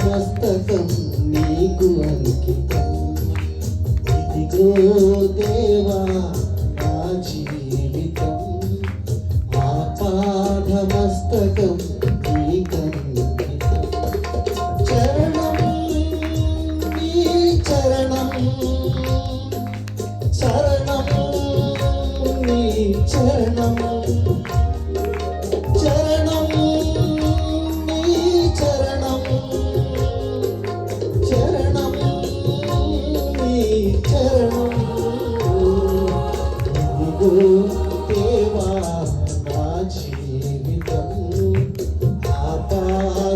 మస్తకం నీకు అంకితం ఇదిగో దేవా నా జీవితం ఆ పాఠ మస్తకం देवा आजीवितम् आपा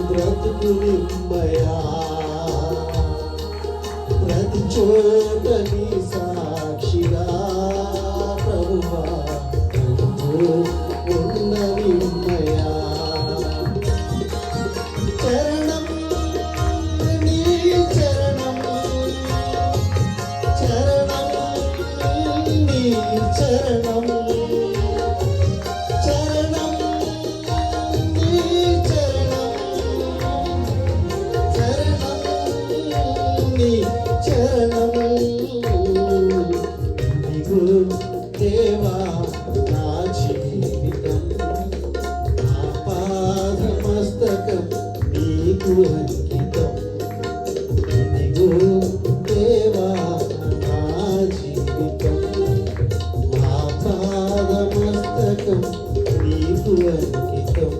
బ్రతుకు నిమ్మయా ప్రభువా. నీ చరణము దేవా నా జీవితం నా పాదమస్తకం నీకు అంకితం. ఇదిగో దేవా నా జీవితం నా పాదమస్తకం నీకు అంకితం.